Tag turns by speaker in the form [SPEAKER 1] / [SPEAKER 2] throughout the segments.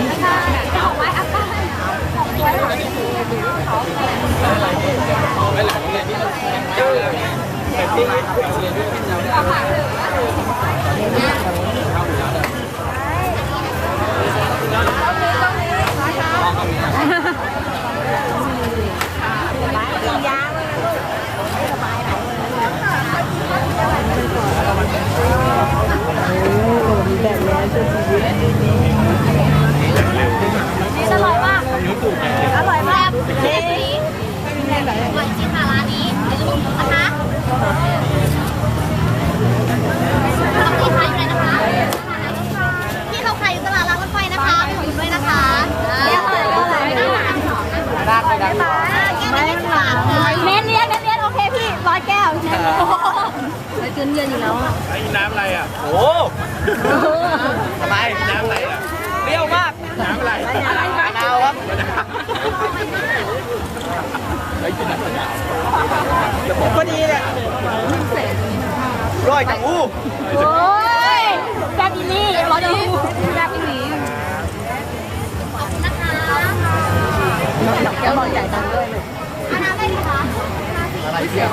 [SPEAKER 1] ください งินเดือนอยู่แล้วอะ
[SPEAKER 2] ไอ้น้ำอะไรอะ
[SPEAKER 3] โอ้ทำไม
[SPEAKER 2] น้ำอะไรอะ
[SPEAKER 3] เปรี้ยวมาก
[SPEAKER 2] น้ำอะไร
[SPEAKER 3] มะนาวครับ
[SPEAKER 2] ไอ้กินน้ำมะนาว
[SPEAKER 3] พอดีเลยร้อยจังอู้
[SPEAKER 1] โอ้ยแซ่บอีลี่ร้อดูแซ่บอีลี่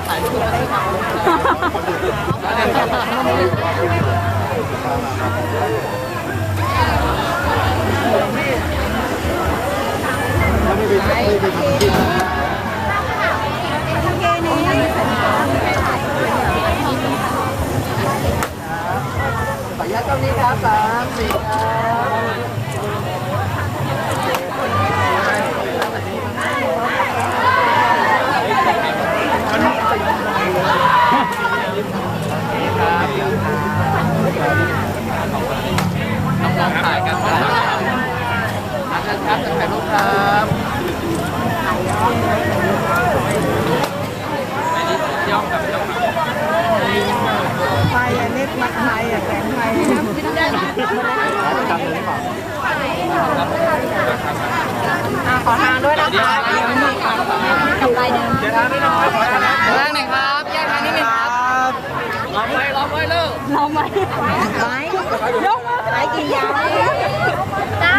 [SPEAKER 3] ดูน้ำรถถ่ายรูปให้เขาขออนุญาตตรงนี้ครับสามสี่ครับน้องๆถ่ายกันครับถ่ายกันครับถ่ายรูปครับย่องครับย่องครับ
[SPEAKER 4] ไทยอะเน็ตมาไทยอะแสงไทย ขอทางด้วยนะคะ
[SPEAKER 1] กับไปเดิม
[SPEAKER 3] เดี๋ยวทางด้วยนะครับขอทางนะ
[SPEAKER 4] งไหนครับแยกทางนิดนึงครับ
[SPEAKER 3] ล้อมไว้ล้อมไว้เลิก
[SPEAKER 1] เราไหม
[SPEAKER 4] ไม้ยกมือไม้กินยา
[SPEAKER 1] จ้า